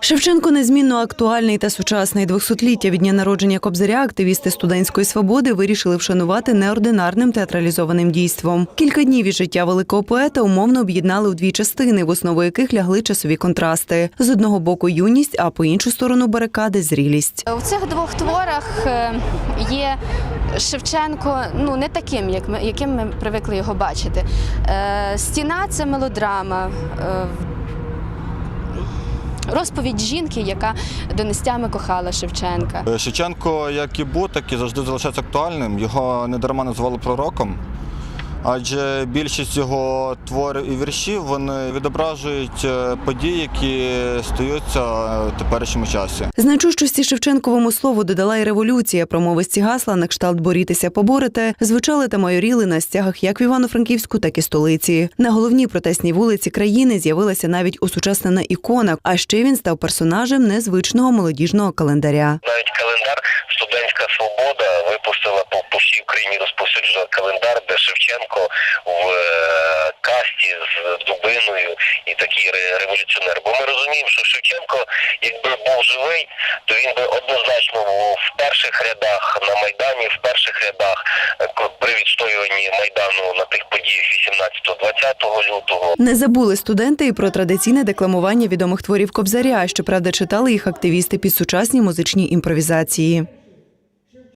Шевченко незмінно актуальний та сучасний 200-ліття від дня народження Кобзаря активісти студентської свободи вирішили вшанувати неординарним театралізованим дійством. Кілька днів із життя великого поета умовно об'єднали у дві частини, в основу яких лягли часові контрасти. З одного боку юність, а по іншу сторону барикади зрілість. У цих двох творах е, є Шевченко ну не таким, яким ми привикли його бачити. Е, Стіна це мелодрама. Розповідь жінки, яка донестями кохала Шевченка. Е, Шевченко, як і був, так і завжди залишається актуальним. Його недарма називали пророком. Адже більшість його творів і віршів вони відображують е, події, які стаються в теперішньому часі. Значущості Шевченковому слову додала й революція. Промовисті гасла на кшталт борітися поборете звучали та майоріли на стягах як в Івано-Франківську, так і столиці. На головній протестній вулиці країни з'явилася навіть усучаснена ікона. А ще він став персонажем незвичного молодіжного календаря. навіть календар Студентська Свобода випустила по, по всій Україні розповсюджений календар, де Шевченко в е, касті з дубиною і такий ре- революціонер. Бо ми розуміємо, що Шевченко, якби був живий, то він би однозначно був в перших рядах на майдані, в перших рядах е, при відстоюванні майдану на тих подіях 18-20 лютого. Не забули студенти і про традиційне декламування відомих творів Кобзаря. Щоправда, читали їх активісти під сучасні музичні імпровізації.